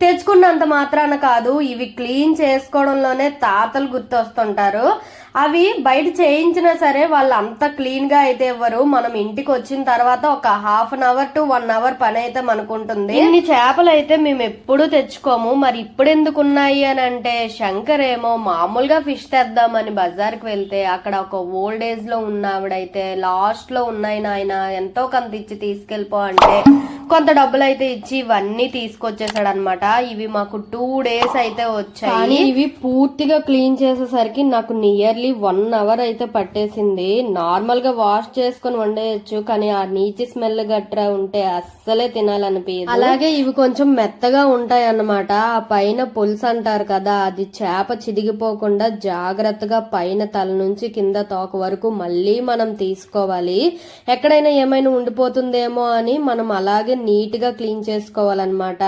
తెచ్చుకున్నంత మాత్రాన కాదు ఇవి క్లీన్ చేసుకోవడంలోనే తాతలు గుర్తొస్తుంటారు. అవి బయట చేయించినా సరే వాళ్ళు అంత క్లీన్గా అయితే ఇవ్వరు. మనం ఇంటికి వచ్చిన తర్వాత ఒక half an hour to one hour పని అయితే మనకు ఉంటుంది ఇన్ని చేపలు అయితే మేము ఎప్పుడు తెచ్చుకోము. మరి ఇప్పుడు ఎందుకు ఉన్నాయి అని అంటే శంకర్ ఏమో మామూలుగా ఫిష్ తెద్దామని బజార్కి వెళ్తే అక్కడ ఒక ఓల్డ్ ఏజ్లో ఉన్న ఆవిడైతే లాస్ట్లో ఉన్నాయి నాయన ఎంతో కొంత ఇచ్చి తీసుకెళ్ళిపో అంటే కొంత డబ్బులు అయితే ఇచ్చి ఇవన్నీ తీసుకొచ్చేసాడు అనమాట ఇవి మాకు టూ డేస్ అయితే వచ్చాయి. ఇవి పూర్తిగా క్లీన్ చేసేసరికి నాకు నియర్లీ వన్ అవర్ అయితే పట్టేసింది. నార్మల్గా వాష్ చేసుకొని వండేయచ్చు కానీ ఆ నీచి స్మెల్ గట్రా ఉంటే అస్సలే తినాలనిపించదు అలాగే ఇవి కొంచెం మెత్తగా ఉంటాయి అన్నమాట ఆ పైన పులుసు అంటారు కదా అది చేప చిదిగిపోకుండా జాగ్రత్తగా పైన తల నుంచి కింద తోక వరకు మళ్ళీ మనం తీసుకోవాలి. ఎక్కడైనా ఏమైనా ఉండిపోతుందేమో అని మనం అలాగే నీట్గా క్లీన్ చేసుకోవాలన్నమాట.